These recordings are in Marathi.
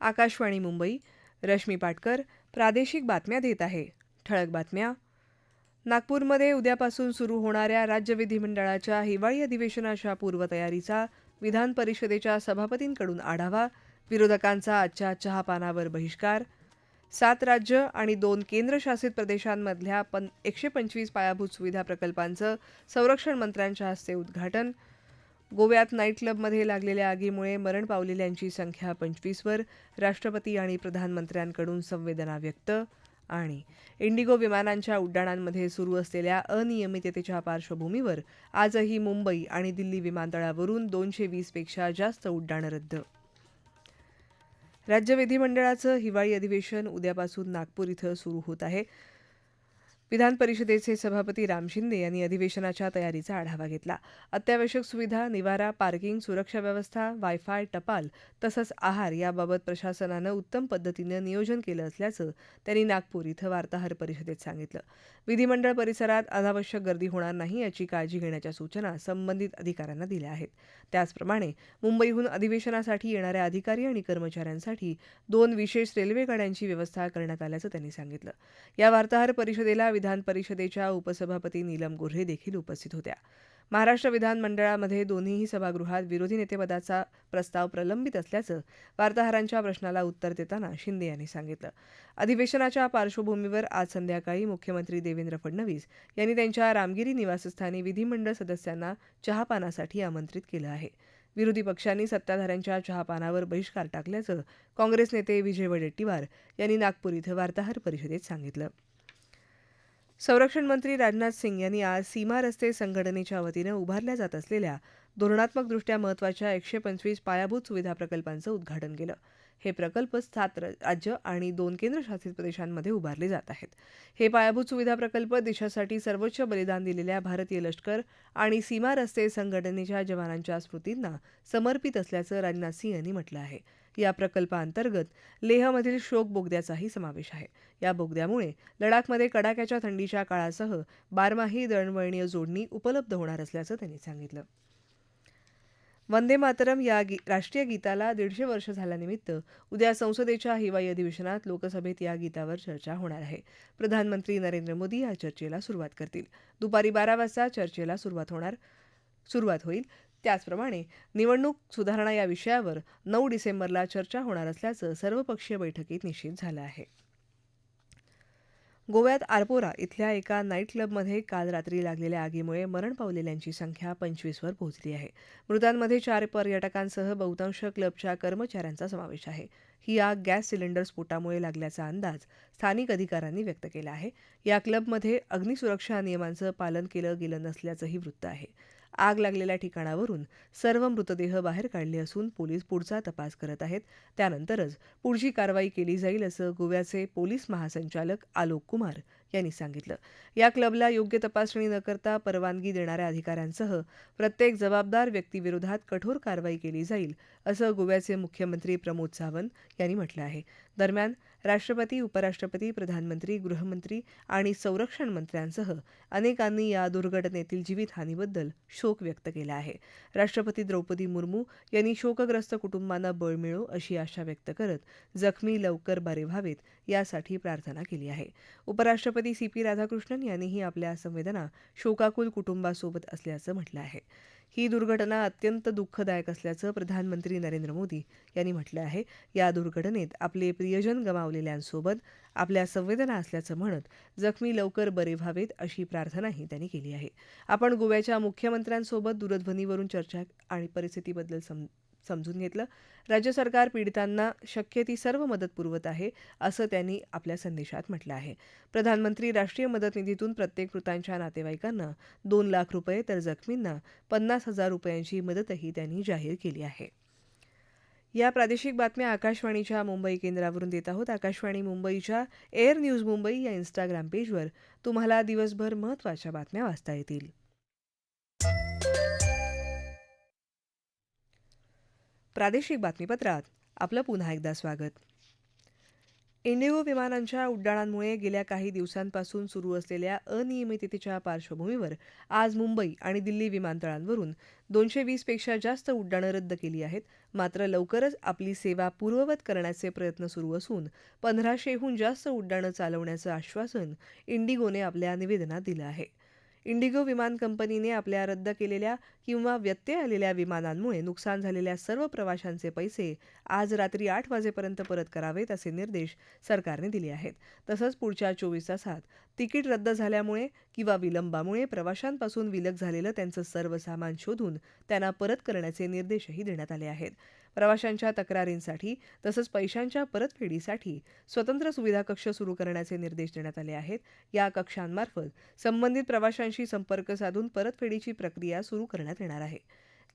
आकाशवाणी मुंबई रश्मी पाटकर प्रादेशिक बातम्या देत आहे. ठळक बातम्या. नागपूरमध्ये उद्यापासून सुरू होणाऱ्या राज्य विधिमंडळाच्या हिवाळी अधिवेशनाच्या पूर्वतयारीचा विधान परिषदेच्या सभापतींकडून आढावा विरोधकांचा आजच्या चहापानावर बहिष्कार सात राज्य आणि दोन केंद्रशासित प्रदेशांमधल्या पन एकशे पंचवीस पायाभूत सुविधा प्रकल्पांचं संरक्षण मंत्र्यांच्या हस्ते उद्घाटन गोव्यात नाईट क्लबमध्ये लागलेल्या आगीमुळे मरण पावलेल्यांची संख्या पंचवीसवर राष्ट्रपती आणि प्रधानमंत्र्यांकडून संवेदना व्यक्त आणि इंडिगो विमानांच्या उड्डाणांमध्ये सुरू असलेल्या अनियमिततेच्या पार्श्वभूमीवर आजही मुंबई आणि दिल्ली विमानतळावरून दोनशे वीसपेक्षा जास्त उड्डाणं रद्द. राज्य विधिमंडळाचं हिवाळी अधिवेशन उद्यापासून नागपूर इथं सुरू होत आहे. विधान परिषदेचे सभापती राम शिंदे यांनी अधिवेशनाच्या तयारीचा आढावा घेतला. अत्यावश्यक सुविधा निवारा पार्किंग सुरक्षा व्यवस्था वायफाय टपाल तसंच आहार याबाबत प्रशासनानं उत्तम पद्धतीनं नियोजन केलं असल्याचं त्यांनी नागपूर इथं वार्ताहर परिषदेत सांगितलं. विधिमंडळ परिसरात अनावश्यक गर्दी होणार नाही याची काळजी घेण्याच्या सूचना संबंधित अधिकाऱ्यांना दिल्या आहेत. त्याचप्रमाणे मुंबईहून अधिवेशनासाठी येणाऱ्या अधिकारी आणि कर्मचाऱ्यांसाठी दोन विशेष रेल्वे गाड्यांची व्यवस्था करण्यात आल्याचं त्यांनी सांगितलं. या वार्ताहर परिषदेला विधान परिषदेच्या उपसभापती नीलम गोऱ्हे देखील उपस्थित होत्या. महाराष्ट्र विधानमंडळामध्ये दोन्हीही सभागृहात विरोधी नेतेपदाचा प्रस्ताव प्रलंबित असल्याचं वार्ताहरांच्या प्रश्नाला उत्तर देताना शिंदे यांनी सांगितलं. अधिवेशनाच्या पार्श्वभूमीवर आज संध्याकाळी मुख्यमंत्री देवेंद्र फडणवीस यांनी त्यांच्या रामगिरी निवासस्थानी विधिमंडळ सदस्यांना चहापानासाठी आमंत्रित केलं आहे. विरोधी पक्षांनी सत्ताधाऱ्यांच्या चहापानावर बहिष्कार टाकल्याचं काँग्रेस नेते विजय वडेट्टीवार यांनी नागपूर इथं वार्ताहर परिषदेत सांगितलं. संरक्षण मंत्री राजनाथ सिंग यांनी आज सीमा रस्ते संघटनेच्या वतीनं उभारल्या जात असलेल्या धोरणात्मकदृष्ट्या महत्त्वाच्या एकशे पंचवीस पायाभूत सुविधा प्रकल्पांचं उद्घाटन केलं. हे प्रकल्प सात राज्य आणि दोन केंद्रशासित प्रदेशांमध्ये उभारले जात आहेत. हे पायाभूत सुविधा प्रकल्प देशासाठी सर्वोच्च बलिदान दिलेल्या भारतीय लष्कर आणि सीमा रस्ते संघटनेच्या जवानांच्या स्मृतींना समर्पित असल्याचं राजनाथ सिंह यांनी म्हटलं आहे. या प्रकल्पाअंतर्गत लेहमधील शोक बोगद्याचाही समावेश आहे. या बोगद्यामुळे लडाखमध्ये कडाक्याच्या थंडीच्या काळासह बारमाही दळणवळणीय जोडणी उपलब्ध होणार असल्याचं त्यांनी सांगितलं. वंदे मातरम या गी राष्ट्रीय गीताला दीडशे वर्ष झाल्यानिमित्त उद्या संसदेच्या हिवाळी अधिवेशनात लोकसभेत या गीतावर चर्चा होणार आहे. प्रधानमंत्री नरेंद्र मोदी या चर्चेला सुरुवात करतील. दुपारी बारा वाजता चर्चेला सुरुवात होणार सुरुवात होईल. त्याचप्रमाणे निवडणूक सुधारणा या विषयावर नऊ डिसेंबरला चर्चा होणार असल्याचं सर्वपक्षीय बैठकीत निश्चित झालं आहे. गोव्यात आरपोरा इथल्या एका नाईट क्लबमध्ये काल रात्री लागलेल्या आगीमुळे मरण पावलेल्यांची संख्या पंचवीसवर पोहोचली आहे. मृतांमध्ये चार पर्यटकांसह बहुतांश क्लबच्या कर्मचाऱ्यांचा समावेश आहे. ही आग गॅस सिलेंडर स्फोटामुळे लागल्याचा अंदाज स्थानिक अधिकाऱ्यांनी व्यक्त केला आहे. या क्लबमध्ये अग्निसुरक्षा नियमांचं पालन केलं गेलं नसल्याचंही वृत्त आहे. आग लागलेल्या ठिकाणावरून सर्व मृतदेह बाहेर काढले असून पोलीस पुढचा तपास करत आहेत. त्यानंतरच पुढची कारवाई केली जाईल असं गोव्याचे पोलीस महासंचालक आलोक कुमार यांनी सांगितलं. या क्लबला योग्य तपासणी न करता परवानगी देणाऱ्या अधिकाऱ्यांसह प्रत्येक जबाबदार व्यक्तीविरोधात कठोर कारवाई केली जाईल असं गोव्याचे मुख्यमंत्री प्रमोद सावंत यांनी म्हटलं आहे. दरम्यान राष्ट्रपती उपराष्ट्रपती प्रधानमंत्री गृहमंत्री आणि संरक्षण मंत्र्यांसह अनेकांनी या दुर्घटनेतील जीवितहानीबद्दल शोक व्यक्त केला आहे. राष्ट्रपती द्रौपदी मुर्मू यांनी शोकग्रस्त कुटुंबांना बळ मिळो अशी आशा व्यक्त करत जखमी लवकर बरे व्हावेत यासाठी प्रार्थना केली आहे. उपराष्ट्रपती सी पी राधाकृष्णन यांनीही आपल्या संवेदना शोकाकुल कुटुंबासोबत असल्याचं म्हटलं आहे. ही दुर्घटना अत्यंत दुःखदायक असल्याचं प्रधानमंत्री नरेंद्र मोदी यांनी म्हटलं आहे. या दुर्घटनेत आपले प्रियजन गमावलेल्यांसोबत आपल्या संवेदना असल्याचं म्हणत जखमी लवकर बरे व्हावेत अशी प्रार्थनाही त्यांनी केली आहे. आपण गोव्याच्या मुख्यमंत्र्यांसोबत दूरध्वनीवरून चर्चा आणि परिस्थितीबद्दल सम समजून घेतलं. राज्य सरकार पीडितांना शक्य ती सर्व मदत पुरवत आहे असं त्यांनी आपल्या संदेशात म्हटलं आहे. प्रधानमंत्री राष्ट्रीय मदत निधीतून प्रत्येक मृतांच्या नातेवाईकांना दोन लाख रुपये तर जखमींना पन्नास हजार रुपयांची मदतही त्यांनी जाहीर केली आहे. या प्रादेशिक बातम्या आकाशवाणीच्या मुंबई केंद्रावरून देत आहोत. आकाशवाणी मुंबईच्या एअर न्यूज मुंबई या इंस्टाग्राम पेजवर तुम्हाला दिवसभर महत्त्वाच्या बातम्या वाचता येतील. प्रादेशिक बातमीपत्रात आपलं पुन्हा एकदा स्वागत. इंडिगो विमानांच्या उड्डाणांमुळे गेल्या काही दिवसांपासून सुरू असलेल्या अनियमिततेच्या पार्श्वभूमीवर आज मुंबई आणि दिल्ली विमानतळांवरून दोनशे वीसपेक्षा जास्त उड्डाणं रद्द केली आहेत. मात्र लवकरच आपली सेवा पूर्ववत करण्याचे प्रयत्न सुरू असून पंधराशेहून जास्त उड्डाणं चालवण्याचं आश्वासन इंडिगोने आपल्या निवेदनात दिलं आहे. इंडिगो विमान कंपनीने आपल्या रद्द केलेल्या किंवा व्यत्यय आलेल्या विमानांमुळे नुकसान झालेल्या सर्व प्रवाशांचे पैसे आज रात्री आठ वाजेपर्यंत परत करावेत असे निर्देश सरकारने दिले आहेत. तसंच पुढच्या चोवीस तासात तिकीट रद्द झाल्यामुळे किंवा विलंबामुळे प्रवाशांपासून विलग झालेलं त्यांचं सर्व सामान शोधून त्यांना परत करण्याचे निर्देशही देण्यात आले आहेत. प्रवाशांच्या तक्रारींसाठी तसंच पैशांच्या परतफेडीसाठी स्वतंत्र सुविधा कक्ष सुरू करण्याचे निर्देश देण्यात आले आहेत. या कक्षांमार्फत संबंधित प्रवाशांशी संपर्क साधून परतफेडीची प्रक्रिया सुरू करण्यात येणार आहे.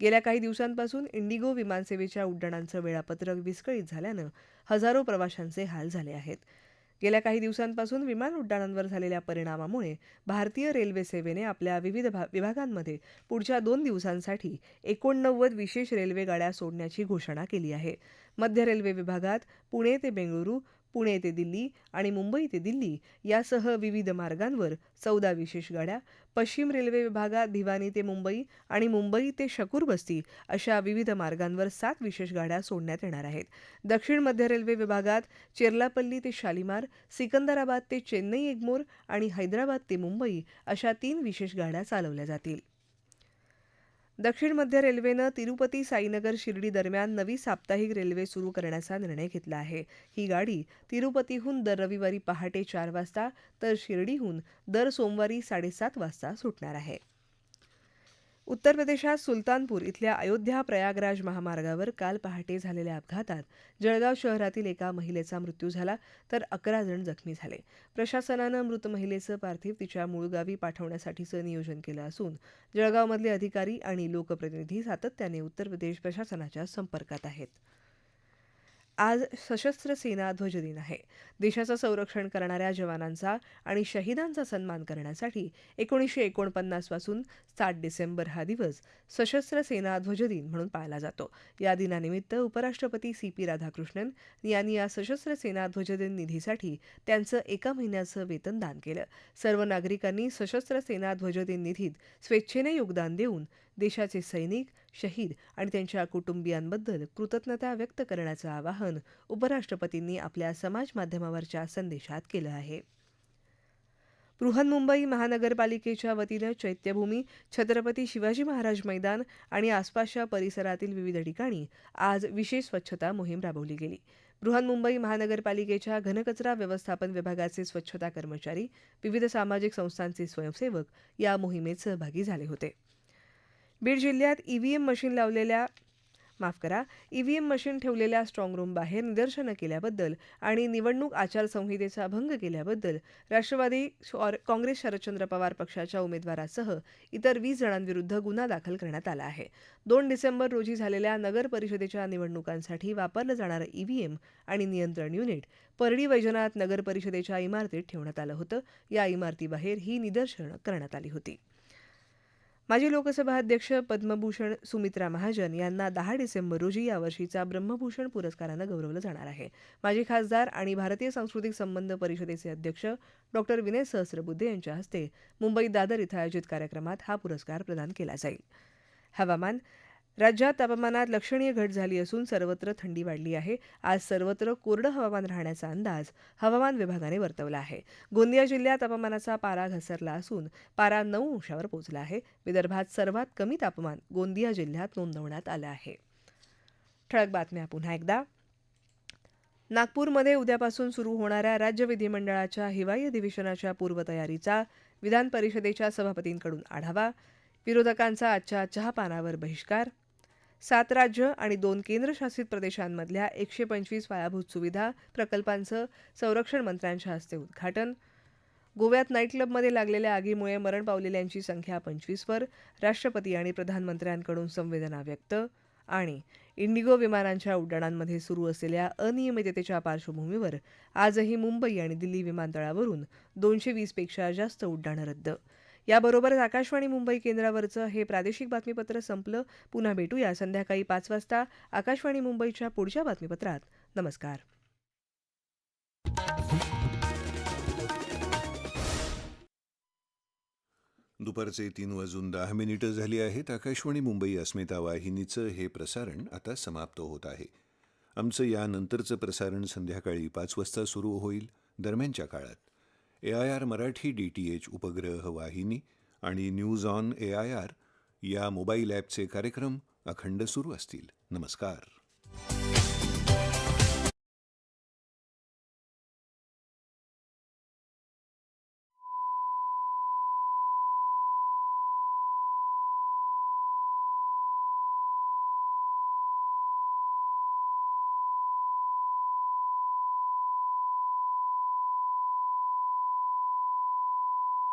गेल्या काही दिवसांपासून इंडिगो विमानसेवेच्या उड्डाणांचं वेळापत्रक विस्कळीत झाल्यानं हजारो प्रवाशांचे हाल झाले आहेत. गेल्या काही दिवसांपासून विमान उड्डाणांवर झालेल्या परिणामामुळे भारतीय रेल्वे सेवेने आपल्या विविध विभागांमध्ये पुढच्या दोन दिवसांसाठी एकोणनव्वद विशेष रेल्वे गाड्या सोडण्याची घोषणा केली आहे. मध्य रेल्वे विभागात पुणे ते बेंगळुरू पुणे ते दिल्ली आणि मुंबई ते दिल्ली यासह विविध मार्गांवर चौदा विशेष गाड्या पश्चिम रेल्वे विभागात भिवानी ते मुंबई आणि मुंबई ते शकूरबस्ती अशा विविध मार्गांवर सात विशेष गाड्या सोडण्यात येणार आहेत. दक्षिण मध्य रेल्वे विभागात चेर्लापल्ली ते शालिमार सिकंदराबाद ते चेन्नई एग्मोर आणि हैदराबाद ते मुंबई अशा तीन विशेष गाड्या चालवल्या जातील. दक्षिण मध्य रेल्वेनं तिरुपती साईनगर शिर्डी दरम्यान नवी साप्ताहिक रेल्वे सुरू करण्याचा निर्णय घेतला आहे. ही गाडी तिरुपतीहून दर रविवारी पहाटे चार वाजता तर शिर्डीहून दर सोमवारी साडेसात वाजता सुटणार आहे. उत्तर प्रदेशात सुलतानपूर इथल्या अयोध्या प्रयागराज महामार्गावर काल पहाटे झालेल्या अपघातात जळगाव शहरातील एका महिलेचा मृत्यू झाला तर अकरा जण जखमी झाले. प्रशासनानं मृत महिलेचं पार्थिव तिच्या मूळ गावी पाठवण्यासाठीचं नियोजन केलं असून जळगावमधले अधिकारी आणि लोकप्रतिनिधी सातत्याने उत्तर प्रदेश प्रशासनाच्या संपर्कात आहेत. आज सशस्त्र सेना ध्वज दिन आहे. देशाचं संरक्षण करणाऱ्या जवानांचा आणि शहीदांचा सन्मान करण्यासाठी एकोणीसशे एकोणपन्नासपासून सात डिसेंबर हा दिवस सशस्त्र सेना ध्वज दिन म्हणून पाळला जातो. या दिनानिमित्त उपराष्ट्रपती सी पी राधाकृष्णन यांनी या सशस्त्र सेना ध्वजदिन निधीसाठी त्यांचं एका महिन्याचं वेतन दान केलं. सर्व नागरिकांनी सशस्त्र सेना ध्वजदिन निधीत स्वेच्छेने योगदान देऊन देशाचे सैनिक शहीद आणि त्यांच्या कुटुंबियांबद्दल कृतज्ञता व्यक्त करण्याचं आवाहन उपराष्ट्रपतींनी आपल्या समाज माध्यमावरच्या संदेशात केलं आहे. बृहन्मुंबई महानगरपालिकेच्या वतीनं चैत्यभूमी छत्रपती शिवाजी महाराज मैदान आणि आसपासच्या परिसरातील विविध ठिकाणी आज विशेष स्वच्छता मोहीम राबवली गेली. बृहन्मुंबई महानगरपालिकेच्या घनकचरा व्यवस्थापन विभागाचे स्वच्छता कर्मचारी विविध सामाजिक संस्थांचे स्वयंसेवक या मोहिमेत सहभागी झाले होते. बीड जिल्ह्यात ईव्हीएम मशीन लावलेल्या माफ करा ईव्हीएम मशीन ठेवलेल्या स्ट्रॉंग रूमबाहेर निदर्शनं केल्याबद्दल आणि निवडणूक आचारसंहितेचा भंग केल्याबद्दल राष्ट्रवादी काँग्रेस शरदचंद्र पवार पक्षाच्या उमेदवारासह इतर वीस जणांविरुद्ध गुन्हा दाखल करण्यात आला आहे. दोन डिसेंबर रोजी झालेल्या नगर परिषदेच्या निवडणुकांसाठी वापरलं जाणारं ईव्हीएम आणि नियंत्रण युनिट परडी वैजनाथ नगर परिषदेच्या इमारतीत ठेवण्यात आलं होतं. या इमारतीबाहेर ही निदर्शनं करण्यात आली होती. माजी लोकसभा अध्यक्ष पद्मभूषण सुमित्रा महाजन यांना दहा डिसेंबर रोजी यावर्षीचा ब्रह्मभूषण पुरस्कारानं गौरवलं जाणार आहे. माजी खासदार आणि भारतीय सांस्कृतिक संबंध परिषदेचे अध्यक्ष डॉक्टर विनय सहस्रबुद्धे यांच्या हस्ते मुंबईत दादर इथं आयोजित कार्यक्रमात हा पुरस्कार प्रदान केला जाईल. हवामान राज्यात तापमानात लक्षणीय घट झाली असून सर्वत्र थंडी वाढली आहे. आज सर्वत्र कोरडं हवामान राहण्याचा अंदाज हवामान विभागाने वर्तवला आहे. गोंदिया जिल्ह्यात तापमानाचा पारा घसरला असून पारा नऊ अंशावर पोहोचला आहे. विदर्भात सर्वात कमी तापमान गोंदिया जिल्ह्यात नोंदवण्यात आलं आहे. ठळक बातम्या पुन्हा एकदा. नागपूरमध्ये उद्यापासून सुरू होणाऱ्या राज्य विधिमंडळाच्या हिवाळी अधिवेशनाच्या पूर्वतयारीचा विधान परिषदेच्या सभापतींकडून आढावा. विरोधकांचा आजच्या चहापानावर बहिष्कार. सात राज्य आणि दोन केंद्रशासित प्रदेशांमधल्या एकशे पंचवीस पायाभूत सुविधा प्रकल्पांचं संरक्षण मंत्र्यांच्या हस्ते उद्घाटन. गोव्यात नाईट क्लबमध्ये लागलेल्या आगीमुळे मरण पावलेल्यांची संख्या पंचवीसवर राष्ट्रपती आणि प्रधानमंत्र्यांकडून संवेदना व्यक्त आणि इंडिगो विमानांच्या उड्डाणांमध्ये सुरू असलेल्या अनियमिततेच्या पार्श्वभूमीवर आजही मुंबई आणि दिल्ली विमानतळावरून दोनशे वीसपेक्षा जास्त उड्डाणं रद्द याबरोबरच आकाशवाणी मुंबई केंद्रावरचं हे प्रादेशिक बातमीपत्र संपलं. पुन्हा भेटूया संध्याकाळी पाच वाजता. आकाशवाणी मुंबईच्या पुढच्या बातमीपत्रात. नमस्कार. दुपारचे तीन वाजून दहा मिनिटं झाली आहेत. आकाशवाणी मुंबई अस्मिता वाहिनीचं हे प्रसारण आता समाप्त होत आहे. आमचं यानंतरचं प्रसारण संध्याकाळी पाच वाजता सुरू होईल. दरम्यानच्या काळात. A I R Marathi D T H उपग्रह वाहिनी आणि news on A I R या मोबाईल ॲपचे कार्यक्रम अखंड सुरू असतील. नमस्कार.